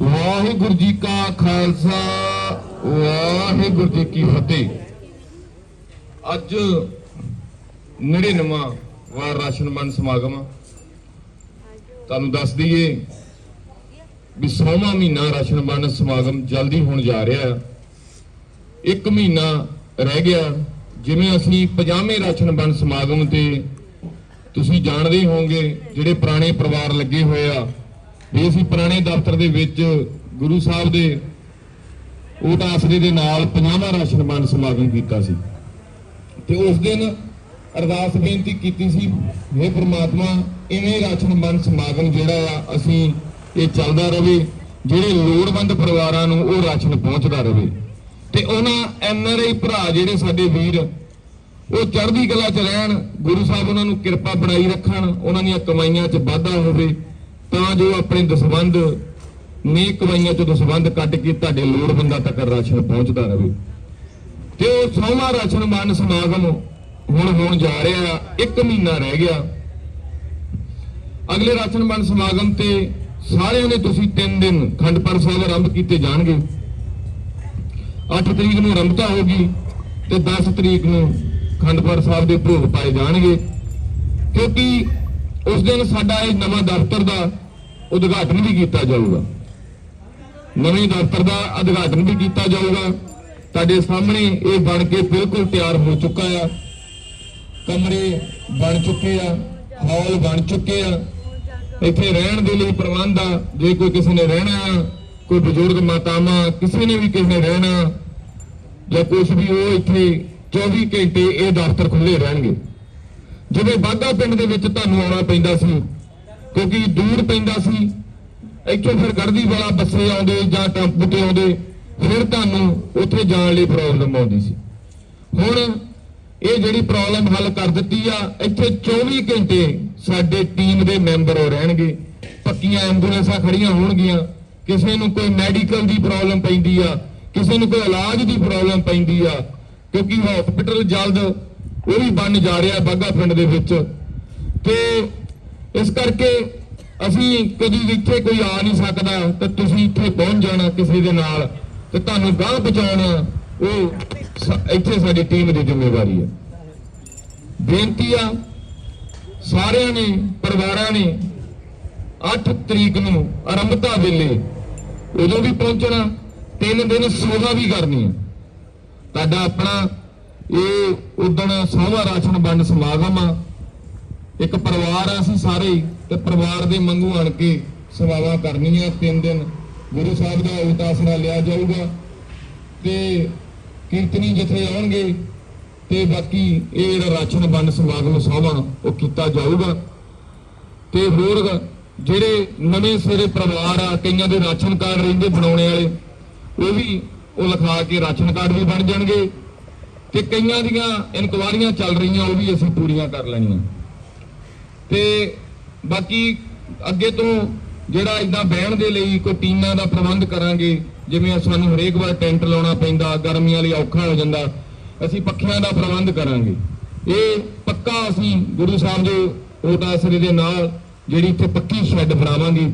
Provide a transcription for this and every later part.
ਵਾਹਿਗੁਰੂ ਜੀ ਕਾ ਖਾਲਸਾ, ਵਾਹਿਗੁਰੂ ਜੀ ਕੀ ਫਤਿਹ। ਅੱਜ 99ਵਾਂ ਵਾਰ ਰਾਸ਼ਨ ਵੰਡ ਸਮਾਗਮ ਤੁਹਾਨੂੰ ਦੱਸ ਦਈਏ ਵੀ 100ਵਾਂ ਮਹੀਨਾ ਰਾਸ਼ਨ ਵੰਡ ਸਮਾਗਮ ਜਲਦੀ ਹੋਣ ਜਾ ਰਿਹਾ ਹੈ ਇੱਕ ਮਹੀਨਾ ਰਹਿ ਗਿਆ, ਜਿਵੇਂ ਅਸੀਂ 50ਵੇਂ ਰਾਸ਼ਨ ਵੰਡ ਸਮਾਗਮ ਤੇ ਤੁਸੀਂ ਜਾਣਦੇ ਹੀ ਹੋਵੋਗੇ, ਜਿਹੜੇ ਪੁਰਾਣੇ ਪਰਿਵਾਰ ਲੱਗੇ ਹੋਏ ਆ ਵੀ ਅਸੀਂ ਪੁਰਾਣੇ ਦਫ਼ਤਰ ਦੇ ਵਿੱਚ ਗੁਰੂ ਸਾਹਿਬ ਦੇ ਓਟ ਆਸਰੇ ਦੇ ਨਾਲ 50ਵਾਂ ਰਾਸ਼ਨ ਵੰਡ ਸਮਾਗਮ ਕੀਤਾ ਸੀ। ਤੇ ਉਸ ਦਿਨ ਅਰਦਾਸ ਬੇਨਤੀ ਕੀਤੀ ਸੀ हे ਪ੍ਰਮਾਤਮਾ, ਇਵੇਂ ਰਾਸ਼ਨ ਵੰਡ ਸਮਾਗਮ ਜਿਹੜਾ ਆ, ਅਸੀਂ ਇਹ ਚੱਲਦਾ ਰਹੇ ਜਿਹੜੇ ਲੋੜਵੰਦ ਪਰਿਵਾਰਾਂ ਨੂੰ ਉਹ ਰਾਸ਼ਨ ਪਹੁੰਚਦਾ ਰਹੇ ਤੇ ਉਹਨਾਂ ਐਨ ਆਰ ਆਈ ਭਰਾ ਜਿਹੜੇ ਸਾਡੇ ਵੀਰ, ਉਹ ਚੜ੍ਹਦੀ ਕਲਾ ਚ ਰਹਿਣ, ਗੁਰੂ ਸਾਹਿਬ ਉਹਨਾਂ ਨੂੰ ਕਿਰਪਾ ਬਣਾਈ ਰੱਖਣ, ਉਹਨਾਂ ਦੀਆਂ ਕਮਾਈਆਂ 'ਚ ਵਾਧਾ ਹੋਵੇ। ਤਾਂ ਜੋ ਆਪਣੇ ਦਸਵੰਦ ਨੇਕ ਕਮਾਈਆਂ 'ਚ ਦਸਵੰਦ ਕੱਢ ਕੇ ਤੁਹਾਡੇ ਲੋੜਵੰਦਾਂ ਤੱਕ ਰਾਸ਼ਨ ਪਹੁੰਚਦਾ ਰਹੇ। ਤੇ ਉਹ ਸੌਵਾਂ ਰਾਸ਼ਨ ਵੰਡ ਸਮਾਗਮ ਹੁਣ ਹੋਣ ਜਾ ਰਿਹਾ ਆ, ਇੱਕ ਮਹੀਨਾ ਰਹਿ ਗਿਆ। ਅਗਲੇ ਰਾਸ਼ਨ ਵੰਡ ਸਮਾਗਮ ਤੇ ਸਾਰਿਆਂ ਨੇ ਤੁਸੀਂ 3 ਦਿਨ ਖੰਡ ਸਾਹਿਬ ਆਰੰਭ ਕੀਤੇ ਜਾਣਗੇ। 8 ਤਰੀਕ ਨੂੰ ਆਰੰਭਤਾ ਹੋਗੀ ਤੇ 10 ਤਰੀਕ ਨੂੰ ਖੰਡ ਸਾਹਿਬ ਦੇ ਭੋਗ ਪਾਏ ਜਾਣਗੇ। ਕਿਉਂਕਿ ਉਸ ਦਿਨ ਸਾਡਾ ਇਹ ਨਵਾਂ ਦਫ਼ਤਰ ਦਾ ਉਦਘਾਟਨ ਵੀ ਕੀਤਾ ਜਾਊਗਾ। ਨਵੇਂ ਦਫ਼ਤਰ ਦਾ ਉਦਘਾਟਨ ਵੀ ਕੀਤਾ ਜਾਊਗਾ। ਤੁਹਾਡੇ ਸਾਹਮਣੇ ਇਹ ਬਣ ਕੇ ਬਿਲਕੁਲ ਤਿਆਰ ਹੋ ਚੁੱਕਾ ਆ। ਕਮਰੇ ਬਣ ਚੁੱਕੇ ਆ, ਹਾਲ ਬਣ ਚੁੱਕੇ ਆ। ਇੱਥੇ ਰਹਿਣ ਦੇ ਲਈ ਪ੍ਰਬੰਧ ਆ। ਜੇ ਕੋਈ ਕਿਸੇ ਨੇ ਰਹਿਣਾ ਆ, ਕੋਈ ਬਜ਼ੁਰਗ ਮਾਤਾਵਾਂ, ਕਿਸੇ ਨੇ ਵੀ ਕਿਸੇ ਨੇ ਰਹਿਣਾ, ਜਾਂ ਕੁਝ ਵੀ ਉਹ ਇੱਥੇ 24 ਘੰਟੇ ਇਹ ਦਫ਼ਤਰ ਖੁੱਲੇ ਰਹਿਣਗੇ। ਜਿਵੇਂ ਬਾਗਾ ਪਿੰਡ ਦੇ ਵਿੱਚ ਤੁਹਾਨੂੰ ਆਉਣਾ ਪੈਂਦਾ ਸੀ, ਕਿਉਂਕਿ ਦੂਰ ਪੈਂਦਾ ਸੀ, ਇੱਥੋਂ ਫਿਰ ਗੜਦੀ ਵਾਲਾ ਬੱਸੇ ਆਉਂਦੇ ਜਾਂ ਟੈਂਪੂ ਤੇ ਆਉਂਦੇ, ਫਿਰ ਤੁਹਾਨੂੰ ਉੱਥੇ ਜਾਣ ਲਈ ਪ੍ਰੋਬਲਮ ਆਉਂਦੀ ਸੀ। ਹੁਣ ਇਹ ਜਿਹੜੀ ਪ੍ਰੋਬਲਮ ਹੱਲ ਕਰ ਦਿੱਤੀ ਆ, ਇੱਥੇ 24 ਘੰਟੇ ਸਾਡੇ ਟੀਮ ਦੇ ਮੈਂਬਰ ਹੋ ਰਹਿਣਗੇ। ਪੱਕੀਆਂ ਐਂਬੂਲੈਂਸਾਂ ਖੜੀਆਂ ਹੋਣਗੀਆਂ। ਕਿਸੇ ਨੂੰ ਕੋਈ ਮੈਡੀਕਲ ਦੀ ਪ੍ਰੋਬਲਮ ਪੈਂਦੀ ਆ, ਕਿਸੇ ਨੂੰ ਕੋਈ ਇਲਾਜ ਦੀ ਪ੍ਰੋਬਲਮ ਪੈਂਦੀ ਆ, ਕਿਉਂਕਿ ਹਸਪੀਟਲ ਜਲਦ ਉਹ ਵੀ ਬਣ ਜਾ ਰਿਹਾ ਬਾਗਾ ਪਿੰਡ ਦੇ ਵਿੱਚ। ਤੇ ਇਸ ਕਰਕੇ ਅਸੀਂ ਕਦੀ ਇੱਥੇ ਕੋਈ ਆ ਨਹੀਂ ਸਕਦਾ ਤੇ ਤੁਸੀਂ ਇੱਥੇ ਪਹੁੰਚ ਜਾਣਾ ਕਿਸੇ ਦੇ ਨਾਲ ਤੇ ਤੁਹਾਨੂੰ ਗਾਹ ਪਹੁੰਚਾਉਣਾ ਉਹ ਇੱਥੇ ਸਾਡੀ ਟੀਮ ਦੀ ਜ਼ਿੰਮੇਵਾਰੀ ਹੈ। ਬੇਨਤੀ ਆ, ਸਾਰਿਆਂ ਨੇ, ਪਰਿਵਾਰਾਂ ਨੇ 8 ਤਰੀਕ ਨੂੰ ਆਰੰਭਤਾ ਵੇਲੇ ਉਦੋਂ ਵੀ ਪਹੁੰਚਣਾ, ਤਿੰਨ ਦਿਨ ਸੇਵਾ ਵੀ ਕਰਨੀ ਹੈ। ਤੁਹਾਡਾ ਆਪਣਾ ਇਹ ਉਦਣ ਸੋਮਾ ਰਾਸ਼ਨ ਵੰਡ ਸਮਾਗਮ ਆ। ਇੱਕ ਪਰਿਵਾਰ ਆ ਅਸੀਂ ਸਾਰੇ ਹੀ, ਤੇ ਪਰਿਵਾਰ ਦੇ ਮੰਗੂ ਆਣ ਕੇ ਸੇਵਾਵਾਂ ਕਰਨੀਆਂ। ਤਿੰਨ ਦਿਨ ਗੁਰੂ ਸਾਹਿਬ ਦਾ ਉਤਾਸਰਾ ਲਿਆ ਜਾਊਗਾ ਤੇ ਕੀਰਤਨੀ ਜਿੱਥੇ ਆਉਣਗੇ ਤੇ ਬਾਕੀ ਇਹ ਜਿਹੜਾ ਰਾਸ਼ਨ ਵੰਡ ਸਮਾਗਮ ਸੋਮਾ ਉਹ ਕੀਤਾ ਜਾਊਗਾ। ਤੇ ਹੋਰ ਜਿਹੜੇ ਨਵੇਂ ਸਿਰੇ ਪਰਿਵਾਰ ਆ ਕਈਆਂ ਦੇ ਰਾਸ਼ਨ ਕਾਰਡ ਰਹਿੰਦੇ ਬਣਾਉਣੇ ਵਾਲੇ ਉਹ ਵੀ ਉਹ ਲਿਖਾ ਕੇ ਰਾਸ਼ਨ ਕਾਰਡ ਵੀ ਬਣ ਜਾਣਗੇ। ਤੇ ਕਈਆਂ ਦੀਆਂ ਇਨਕੁਆਰੀਆਂ ਚੱਲ ਰਹੀਆਂ, ਉਹ ਵੀ ਅਸੀਂ ਪੂਰੀਆਂ ਕਰ ਲੈਣੀਆਂ। ਤੇ ਬਾਕੀ ਅੱਗੇ ਤੋਂ ਜਿਹੜਾ ਇਦਾਂ ਬਹਿਣ ਦੇ ਲਈ ਕੋਈ ਟੀਨਾਂ ਦਾ ਪ੍ਰਬੰਧ ਕਰਾਂਗੇ, ਜਿਵੇਂ ਸਾਨੂੰ ਹਰੇਕ ਵਾਰ ਟੈਂਟ ਲਾਉਣਾ ਪੈਂਦਾ, ਗਰਮੀਆਂ ਲਈ ਔਖਾ ਹੋ ਜਾਂਦਾ, ਅਸੀਂ ਪੱਖਿਆਂ ਦਾ ਪ੍ਰਬੰਧ ਕਰਾਂਗੇ। ਇਹ ਪੱਕਾ ਅਸੀਂ ਗੁਰੂ ਸਾਹਿਬ ਦੇ ਓਟ ਦੇ ਨਾਲ ਜਿਹੜੀ ਇੱਥੇ ਪੱਕੀ ਸ਼ੈੱਡ ਬਣਾਵਾਂਗੇ,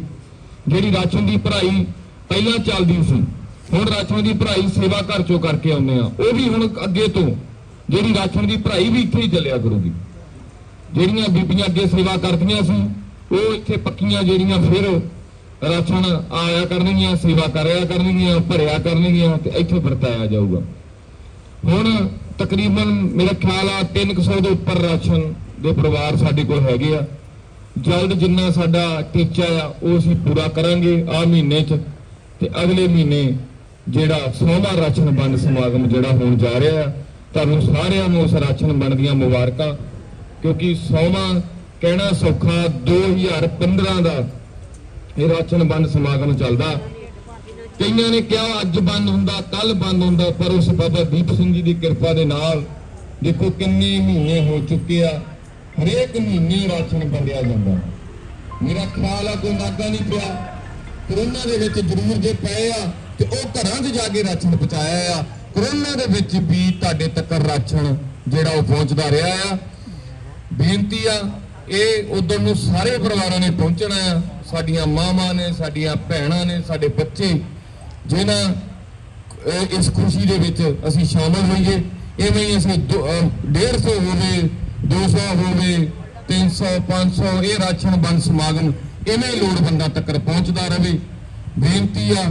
ਜਿਹੜੀ ਰਾਸ਼ਨ ਦੀ ਭਰਾਈ ਪਹਿਲਾਂ ਚੱਲਦੀ ਸੀ। ਹੁਣ ਰਾਸ਼ਨ ਦੀ ਭਰਾਈ ਸੇਵਾ ਘਰ ਚੋਂ ਕਰਕੇ ਆਉਂਦੇ ਆ। ਉਹ ਵੀ ਹੁਣ ਅੱਗੇ ਤੋਂ, ਜਿਹੜੀ ਰਾਸ਼ਨ ਦੀ ਭਰਾਈ ਵੀ ਇੱਥੇ ਹੀ ਚੱਲਿਆ ਕਰੂਗੀ। ਜਿਹੜੀਆਂ ਬੀਬੀਆਂ ਅੱਗੇ ਸੇਵਾ ਕਰਦੀਆਂ ਸੀ, ਉਹ ਇੱਥੇ ਪੱਕੀਆਂ ਜਿਹੜੀਆਂ ਫਿਰ ਰਾਸ਼ਨ ਆਇਆ ਕਰਨਗੀਆਂ, ਸੇਵਾ ਕਰਿਆ ਕਰਨਗੀਆਂ, ਭਰਿਆ ਕਰਨਗੀਆਂ ਤੇ ਇੱਥੇ ਵਰਤਾਇਆ ਜਾਊਗਾ। ਹੁਣ ਤਕਰੀਬਨ ਮੇਰਾ ਖਿਆਲ ਆ 300 ਦੇ ਉੱਪਰ ਰਾਸ਼ਨ ਦੇ ਪਰਿਵਾਰ ਸਾਡੇ ਕੋਲ ਹੈਗੇ ਆ। ਜਲਦ ਜਿੰਨਾ ਸਾਡਾ ਟੀਚਾ ਆ, ਉਹ ਅਸੀਂ ਪੂਰਾ ਕਰਾਂਗੇ ਆ ਮਹੀਨੇ 'ਚ ਤੇ ਅਗਲੇ ਮਹੀਨੇ ਜਿਹੜਾ ਸੋਮਾ ਰਾਸ਼ਨ ਬੰਦ ਸਮਾਗਮ ਜਿਹੜਾ ਹੋਣ ਜਾ ਰਿਹਾ ਆ ਤੁਹਾਨੂੰ ਸਾਰਿਆਂ ਨੂੰ ਉਸ ਰਾਸ਼ਨ ਵੰਡ ਦੀਆਂ ਮੁਬਾਰਕਾਂ, ਕਿਉਂਕਿ ਸੋਮਾ ਕਹਿਣਾ ਸੌਖਾ 2015 ਦਾ ਇਹ ਰਾਸ਼ਨ ਵੰਡ ਸਮਾਗਮ ਚੱਲਦਾ। ਕਈਆਂ ਨੇ ਕਿਹਾ ਅੱਜ ਬੰਦ ਹੁੰਦਾ, ਕੱਲ ਬੰਦ ਹੁੰਦਾ, ਪਰ ਉਸ ਬਾਬਾ ਦੀਪ ਸਿੰਘ ਜੀ ਦੀ ਕਿਰਪਾ ਦੇ ਨਾਲ ਦੇਖੋ ਕਿੰਨੇ ਮਹੀਨੇ ਹੋ ਚੁੱਕੇ ਆ, ਹਰੇਕ ਮਹੀਨੇ ਰਾਸ਼ਨ ਵੰਡਿਆ ਜਾਂਦਾ। ਮੇਰਾ ਖਿਆਲ ਆ ਕੋਈ ਨਾਗਾ ਨਹੀਂ ਪਿਆ, ਕਰੋਨਾ ਦੇ ਵਿੱਚ ਜ਼ਰੂਰ ਜੇ ਪਏ ਆ ਤੇ ਉਹ ਘਰਾਂ 'ਚ ਜਾ ਕੇ ਰਾਸ਼ਨ ਪਹੁੰਚਾਇਆ ਆ। ਕਰੋਨਾ ਦੇ ਵਿੱਚ ਵੀ ਤੁਹਾਡੇ ਤੱਕ ਰਾਸ਼ਨ ਜਿਹੜਾ ਉਹ ਪਹੁੰਚਦਾ ਰਿਹਾ ਆ। ਬੇਨਤੀ ਆ, ਇਹ ਉਦੋਂ ਨੂੰ ਸਾਰੇ ਪਰਿਵਾਰਾਂ ਨੇ ਪਹੁੰਚਣਾ ਆ। ਸਾਡੀਆਂ ਮਾਵਾਂ ਨੇ, ਸਾਡੀਆਂ ਭੈਣਾਂ ਨੇ, ਸਾਡੇ ਬੱਚੇ, ਜਿਨ੍ਹਾਂ ਇਸ ਖੁਸ਼ੀ ਦੇ ਵਿੱਚ ਅਸੀਂ ਸ਼ਾਮਲ ਹੋਈਏ। ਇਵੇਂ ਹੀ ਅਸੀਂ ਦੋ- ਅਹ 150 ਹੋਵੇ 200 ਹੋਵੇ 300 500 ਇਹ ਰਾਸ਼ਨ ਬੰਦ ਸਮਾਗਮ, ਇਵੇਂ ਲੋੜਵੰਦਾਂ ਤੱਕ ਪਹੁੰਚਦਾ ਰਹੇ। ਬੇਨਤੀ ਆ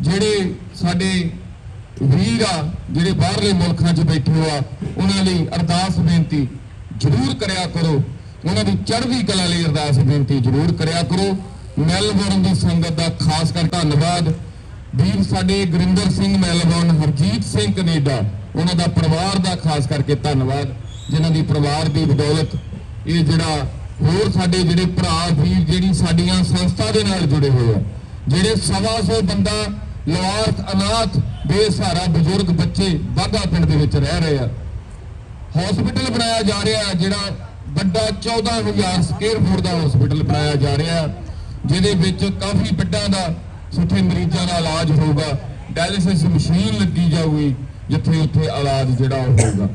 ਜਿਹੜੇ ਸਾਡੇ ਵੀਰ ਆ, ਜਿਹੜੇ ਬਾਹਰਲੇ ਮੁਲਕਾਂ 'ਚ ਬੈਠੇ ਹੋ ਆ, ਉਹਨਾਂ ਲਈ ਅਰਦਾਸ ਬੇਨਤੀ ਜ਼ਰੂਰ ਕਰਿਆ ਕਰੋ। ਉਹਨਾਂ ਦੀ ਚੜ੍ਹਦੀ ਕਲਾ ਲਈ ਅਰਦਾਸ ਬੇਨਤੀ ਜ਼ਰੂਰ ਕਰਿਆ ਕਰੋ। ਮੈਲਬੌਰਨ ਦੀ ਸੰਗਤ ਦਾ ਖਾਸ ਕਰ ਧੰਨਵਾਦ। ਵੀਰ ਸਾਡੇ ਗੁਰਿੰਦਰ ਸਿੰਘ ਮੈਲਬੌਰਨ, ਹਰਜੀਤ ਸਿੰਘ ਕੈਨੇਡਾ, ਉਹਨਾਂ ਦਾ ਪਰਿਵਾਰ ਦਾ ਖਾਸ ਕਰਕੇ ਧੰਨਵਾਦ, ਜਿਨ੍ਹਾਂ ਦੀ ਪਰਿਵਾਰ ਦੀ ਬਦੌਲਤ ਇਹ ਜਿਹੜਾ ਹੋਰ ਸਾਡੇ ਜਿਹੜੇ ਭਰਾ, ਵੀਰ, ਜਿਹੜੀ ਸਾਡੀਆਂ ਸੰਸਥਾ ਦੇ ਨਾਲ ਜੁੜੇ ਹੋਏ ਆ, ਜਿਹੜੇ ਸਵਾ ਸੌ ਬੰਦਾ ਲਵਾਰਥ ਅਨਾਥ, ਬੇਸਹਾਰਾ, ਬਜ਼ੁਰਗ, ਬੱਚੇ ਬਾਗਾ ਪਿੰਡ ਦੇ ਵਿੱਚ ਰਹਿ ਰਹੇ ਆ। ਹਸਪੀਟਲ ਬਣਾਇਆ ਜਾ ਰਿਹਾ ਹੈ, ਜਿਹੜਾ ਵੱਡਾ 14000 ਸਕੁਅਰ ਫੁੱਟ ਦਾ ਹਸਪੀਟਲ ਬਣਾਇਆ ਜਾ ਰਿਹਾ ਹੈ, ਜਿਹਦੇ ਵਿੱਚ ਕਾਫੀ ਵੱਡਾਂ ਦਾ ਸੁੱਥੇ ਮਰੀਜ਼ਾਂ ਦਾ ਇਲਾਜ ਹੋਊਗਾ। ਡਾਇਲਿਸਿਸ ਮਸ਼ੀਨ ਲੱਗੀ ਜਾਊਗੀ, ਜਿੱਥੇ ਉੱਥੇ ਇਲਾਜ ਜਿਹੜਾ ਉਹ ਹੋਊਗਾ।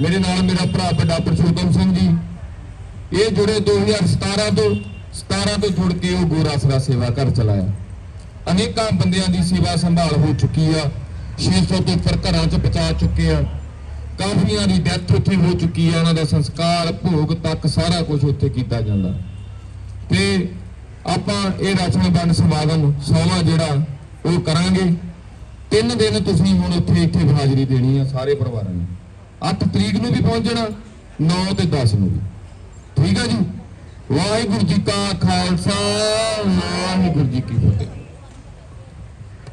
ਮੇਰੇ ਨਾਲ ਮੇਰਾ ਭਰਾ ਵੱਡਾ ਪ੍ਰਸ਼ੋਤਮ ਸਿੰਘ ਜੀ, ਇਹ ਜੁੜੇ 2017 ਤੋਂ 17 ਤੋਂ ਜੁੜ ਕੇ ਉਹ ਗੋਰਾਸਰਾ ਸੇਵਾ ਘਰ ਚਲਾਇਆ। ਅਨੇਕਾਂ ਬੰਦਿਆਂ ਦੀ ਸੇਵਾ ਸੰਭਾਲ ਹੋ ਚੁੱਕੀ ਆ। 600 ਤੋਂ ਉੱਪਰ ਘਰਾਂ 'ਚ ਪਹੁੰਚਾ ਚੁੱਕੇ ਆ। ਕਾਫੀਆਂ ਦੀ ਡੈਥ ਉੱਥੇ ਹੋ ਚੁੱਕੀ ਆ। ਉਹਨਾਂ ਦਾ ਸੰਸਕਾਰ, ਭੋਗ, ਤੱਕ ਸਾਰਾ ਕੁਝ ਉੱਥੇ ਕੀਤਾ ਜਾਂਦਾ। ਤੇ ਆਪਾਂ ਇਹ ਰਾਸ਼ਨ ਬੰਦ ਸਮਾਗਮ ਸੋਮਾ ਜਿਹੜਾ ਉਹ ਕਰਾਂਗੇ। ਤਿੰਨ ਦਿਨ ਤੁਸੀਂ ਹੁਣ ਉੱਥੇ ਇੱਥੇ ਹਾਜ਼ਰੀ ਦੇਣੀ ਆ ਸਾਰੇ ਪਰਿਵਾਰਾਂ ਨੇ। 8 ਤਰੀਕ ਨੂੰ ਵੀ ਪਹੁੰਚਣਾ 9 ਤੇ 10 ਨੂੰ ਵੀ। ਠੀਕ ਆ ਜੀ? ਵਾਹਿਗੁਰੂ ਜੀ ਕਾ ਖਾਲਸਾ, ਵਾਹਿਗੁਰੂ ਜੀ ਕੀ ਫਤਿਹ।